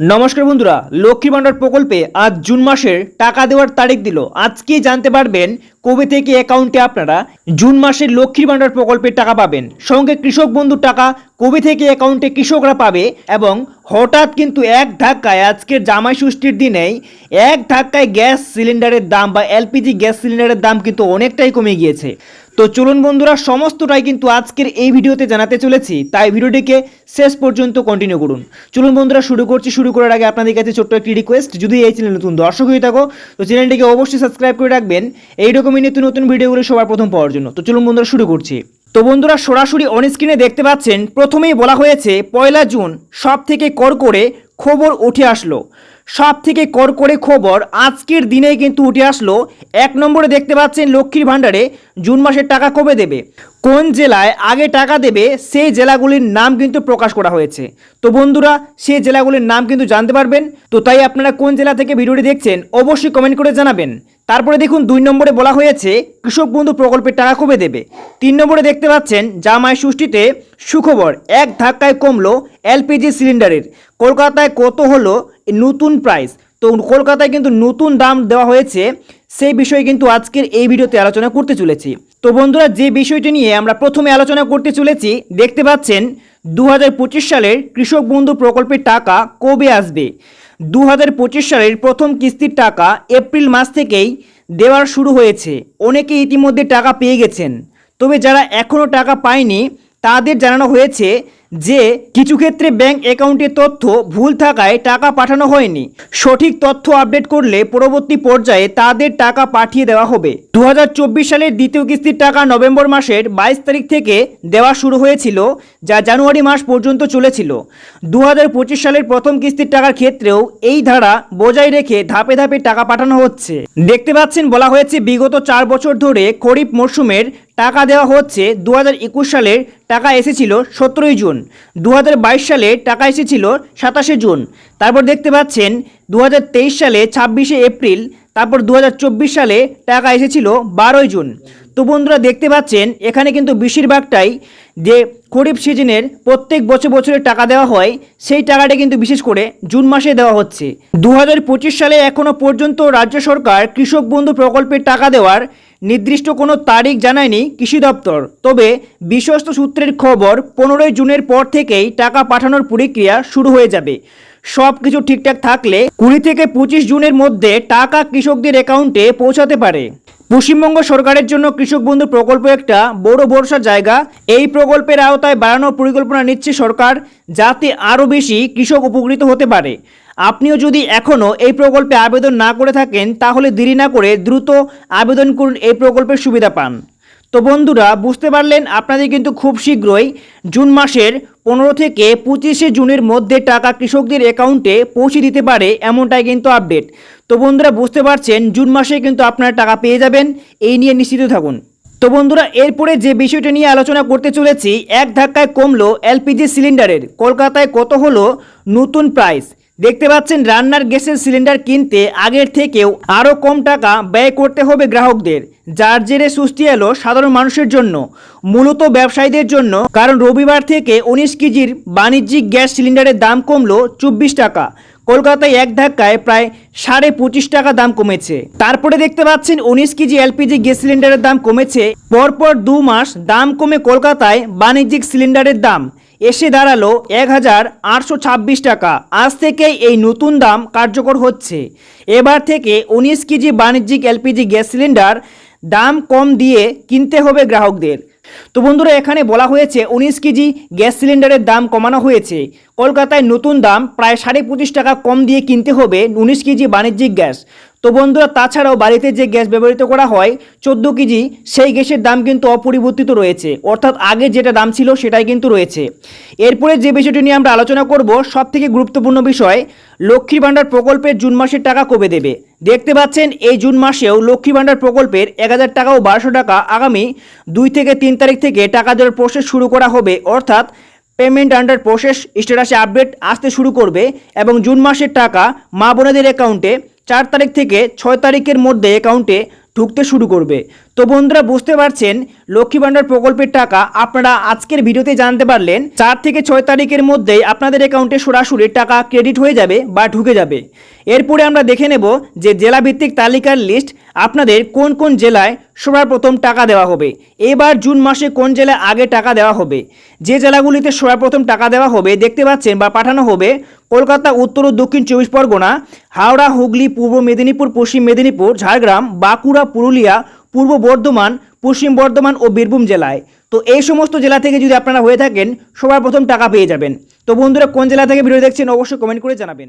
নমস্কার বন্ধুরা লক্ষ্মী ভাণ্ডার প্রকল্পে আজ জুন মাসের টাকা দেওয়ার তারিখ দিল। আজকে জানতে পারবেন কবে থেকে অ্যাকাউন্টে আপনারা জুন মাসের লক্ষ্মীর ভাণ্ডার প্রকল্পের টাকা পাবেন? সঙ্গে কৃষক বন্ধুর টাকা কবে থেকে অ্যাকাউন্টে কৃষকরা পাবে? এবং হঠাৎ কিন্তু এক ধাক্কায় আজকের জামাই ষষ্ঠীর দিনেই এক ধাক্কায় গ্যাস সিলিন্ডারের দাম বা এলপিজি গ্যাস সিলিন্ডারের দাম কিন্তু অনেকটাই কমে গিয়েছে। তো চলুন বন্ধুরা, সমস্তটাই কিন্তু আজকের এই ভিডিওতে জানাতে চলেছি। তাই ভিডিওটিকে শেষ পর্যন্ত কন্টিনিউ করুন। চলুন বন্ধুরা, শুরু করছি। শুরু করার আগে আপনাদের কাছে ছোট্ট একটি রিকোয়েস্ট যদি এই চ্যানেল নতুন দর্শক হয়ে থাকো, তো চ্যানেলটিকে অবশ্যই সাবস্ক্রাইব করে রাখবেন। এই রকমই নিত্য নতুন ভিডিওগুলো সবার প্রথম পাওয়ার জন্য। তো চলুন বন্ধুরা, শুরু করছি। তো বন্ধুরা, সরাসরি অন স্ক্রিনে দেখতে পাচ্ছেন, প্রথমেই বলা হয়েছে, পয়লা জুন সব থেকে কর করে খবর উঠে আসলো। সব থেকে কর করে খবর আজকের দিনেই কিন্তু উঠে আসলো। এক নম্বরে দেখতে পাচ্ছেন, লক্ষ্মীর ভাণ্ডারে জুন মাসের টাকা কবে দেবে? কোন জেলায় আগে টাকা দেবে? সেই জেলাগুলির নাম কিন্তু প্রকাশ করা হয়েছে। তো বন্ধুরা, সেই জেলাগুলির নাম কিন্তু জানতে পারবেন। তো তাই আপনারা কোন জেলা থেকে ভিডিওটি দেখছেন, অবশ্যই কমেন্ট করে জানাবেন। তারপরে দেখুন দুই নম্বরে বলা হয়েছে, কৃষক বন্ধু প্রকল্পের টাকা কবে দেবে? তিন নম্বরে দেখতে পাচ্ছেন, জামাই ষষ্ঠীতে সুখবর, এক ধাক্কায় কমলো এলপিজি সিলিন্ডারের। কলকাতায় কত হলো? নতুন প্রাইস তো কলকাতায় কিন্তু নতুন দাম দেওয়া হয়েছে, সেই বিষয়ে কিন্তু আজকের এই ভিডিওতে আলোচনা করতে চলেছি। তো বন্ধুরা, যে বিষয়টি নিয়ে আমরা প্রথমে আলোচনা করতে চলেছি, দেখতে পাচ্ছেন দু হাজার পঁচিশ সালের কৃষক বন্ধু প্রকল্পের টাকা কবে আসবে? দু হাজার পঁচিশ সালের প্রথম কিস্তির টাকা এপ্রিল মাস থেকেই দেওয়ার শুরু হয়েছে। অনেকে ইতিমধ্যে টাকা পেয়ে গেছেন। তবে যারা এখনও টাকা পায়নি, তাদের জানানো হয়েছে যে কিছু ক্ষেত্রে ব্যাংক অ্যাকাউন্টের তথ্য ভুল থাকায় টাকা পাঠানো হয়নি। সঠিক তথ্য আপডেট করলে পরবর্তী পর্যায়ে তাদের টাকা পাঠিয়ে দেওয়া হবে। দু হাজার চব্বিশ সালের দ্বিতীয় কিস্তির টাকা নভেম্বর মাসের বাইশ তারিখ থেকে দেওয়া শুরু হয়েছিল, যা জানুয়ারি মাস পর্যন্ত চলেছিল। দু হাজার পঁচিশ সালের প্রথম কিস্তির টাকার ক্ষেত্রেও এই ধারা বজায় রেখে ধাপে ধাপে টাকা পাঠানো হচ্ছে। দেখতে পাচ্ছেন, বলা হয়েছে, বিগত চার বছর ধরে খরিফ মরশুমের টাকা দেওয়া হচ্ছে দু হাজার সালের টাকা এসেছিল সতেরোই জুন দু হাজার বাইশ সালে টাকা এসেছিল সাতাশে জুন। তারপর দেখতে পাচ্ছেন দু হাজার তেইশ সালে ছাব্বিশে এপ্রিল তারপর দু হাজার চব্বিশ সালে টাকা এসেছিল বারোই জুন। তো বন্ধুরা দেখতে পাচ্ছেন, এখানে কিন্তু বেশিরভাগটাই যে খরিফ সিজনের প্রত্যেক বছর বছরে টাকা দেওয়া হয়, সেই টাকাটা কিন্তু বিশেষ করে জুন মাসে দেওয়া হচ্ছে। দু হাজার পঁচিশ সালে এখনও পর্যন্ত রাজ্য সরকার কৃষক বন্ধু প্রকল্পের টাকা দেওয়ার নির্দিষ্ট কোনো তারিখ জানায়নি কৃষি দপ্তর। তবে বিশ্বস্ত সূত্রের খবর, পনেরোই জুনের পর থেকেই টাকা পাঠানোর প্রক্রিয়া শুরু হয়ে যাবে। সব কিছু ঠিকঠাক থাকলে কুড়ি থেকে পঁচিশ জুনের মধ্যে টাকা কৃষকদের অ্যাকাউন্টে পৌঁছাতে পারে। পশ্চিমবঙ্গ সরকারের জন্য কৃষক বন্ধু প্রকল্প একটা বড় ভরসার জায়গা। এই প্রকল্পের আওতায় বাড়ানোর পরিকল্পনা নিচ্ছে সরকার যাতে আরও বেশি কৃষক উপকৃত হতে পারে। আপনিও যদি এখনও এই প্রকল্পে আবেদন না করে থাকেন, তাহলে দেরি না করে দ্রুত আবেদন করুন, এই প্রকল্পের সুবিধা পান। তো বন্ধুরা, বুঝতে পারলেন আপনাদের কিন্তু খুব শীঘ্রই জুন মাসের পনেরো থেকে পঁচিশে জুনের মধ্যে টাকা কৃষকদের অ্যাকাউন্টে পৌঁছে দিতে পারে এমনটাই কিন্তু আপডেট। তো বন্ধুরা, বুঝতে পারছেন, জুন মাসে কিন্তু আপনারা টাকা পেয়ে যাবেন, এই নিয়ে নিশ্চিত থাকুন। তো বন্ধুরা, এরপরে যে বিষয়টা নিয়ে আলোচনা করতে চলেছি, এক ধাক্কায় কমলো এলপিজি সিলিন্ডারের। কলকাতায় কত হলো নতুন প্রাইস? দেখতে পাচ্ছেন, রান্নার গ্যাসের সিলিন্ডার কিনতে আগের থেকেও আরও কম টাকা ব্যয় করতে হবে গ্রাহকদের। যার জেরে সুস্থি এলো সাধারণ মানুষের জন্য, মূলত ব্যবসায়ীদের জন্য। কারণ রবিবার থেকে উনিশ কেজির বাণিজ্যিক গ্যাস সিলিন্ডারের দাম কমলো চব্বিশ টাকা। কলকাতায় এক ধাক্কায় প্রায় সাড়ে পঁচিশ টাকা দাম কমেছে। তারপরে দেখতে পাচ্ছেন উনিশ কেজি এলপিজি গ্যাস সিলিন্ডারের দাম কমেছে। পরপর দু মাস দাম কমে কলকাতায় বাণিজ্যিক সিলিন্ডারের দাম এসে দাঁড়াল এক হাজার আটশো ছাব্বিশ টাকা। আজ থেকেই এই নতুন দাম কার্যকর হচ্ছে। এবার থেকে উনিশ কেজি বাণিজ্যিক এলপিজি গ্যাস সিলিন্ডার দাম কম দিয়ে কিনতে হবে গ্রাহকদের। তো বন্ধুরা, এখানে বলা হয়েছে, উনিশ কেজি গ্যাস সিলিন্ডারের দাম কমানো হয়েছে। কলকাতায় নতুন দাম প্রায় সাড়ে পঁচিশ টাকা কম দিয়ে কিনতে হবে উনিশ কেজি বাণিজ্যিক গ্যাস। তো বন্ধুরা, তাছাড়াও বাড়িতে যে গ্যাস ব্যবহৃত করা হয়, চোদ্দ কেজি, সেই গ্যাসের দাম কিন্তু অপরিবর্তিত রয়েছে। অর্থাৎ আগে যেটা দাম ছিল, সেটাই কিন্তু রয়েছে। এরপরে যে বিষয়টি নিয়ে আমরা আলোচনা করব সব থেকে গুরুত্বপূর্ণ বিষয় লক্ষ্মী ভাণ্ডার প্রকল্পের জুন মাসের টাকা কবে দেবে? দেখতে পাচ্ছেন, এই জুন মাসেও লক্ষ্মী ভাণ্ডার প্রকল্পের এক হাজার টাকা ও বারোশো টাকা আগামী দুই থেকে তিন তারিখ থেকে টাকা দেওয়ার প্রসেস শুরু করা হবে। অর্থাৎ পেমেন্ট আন্ডার প্রসেস স্ট্যাটাসে আপডেট আসতে শুরু করবে এবং জুন মাসের টাকা মা বোনেদের অ্যাকাউন্টে চার তারিখ থেকে ছয় তারিখের মধ্যে অ্যাকাউন্টে ঢুকতে শুরু করবে। তো বন্ধুরা বুঝতে পারছেন, লক্ষ্মী ভাণ্ডার প্রকল্পের টাকা আপনারা আজকের ভিডিওতে জানতে পারলেন, চার থেকে ছয় তারিখের মধ্যেই আপনাদের অ্যাকাউন্টে সরাসরি টাকা ক্রেডিট হয়ে যাবে বা ঢুকে যাবে। এরপরে আমরা দেখে নেব যে জেলাভিত্তিক তালিকার লিস্ট আপনাদের কোন কোন জেলায় সবার প্রথম টাকা দেওয়া হবে। এবার জুন মাসে কোন জেলায় আগে টাকা দেওয়া হবে? যে জেলাগুলিতে সবার প্রথম টাকা দেওয়া হবে, দেখতে পাচ্ছেন বা পাঠানো হবে কলকাতা, উত্তর ও দক্ষিণ চব্বিশ পরগনা, হাওড়া, হুগলি, পূর্ব মেদিনীপুর, পশ্চিম মেদিনীপুর, ঝাড়গ্রাম, বাঁকুড়া, পুরুলিয়া পূর্ব বর্ধমান, পশ্চিম বর্ধমান ও বীরভূম জেলায়। তো এই সমস্ত জেলা থেকে যদি আপনারা হয়ে থাকেন, সবার প্রথম টাকা পেয়ে যাবেন। তো বন্ধুরা, কোন জেলা থেকে ভিডিও দেখছেন, অবশ্যই কমেন্ট করে জানাবেন।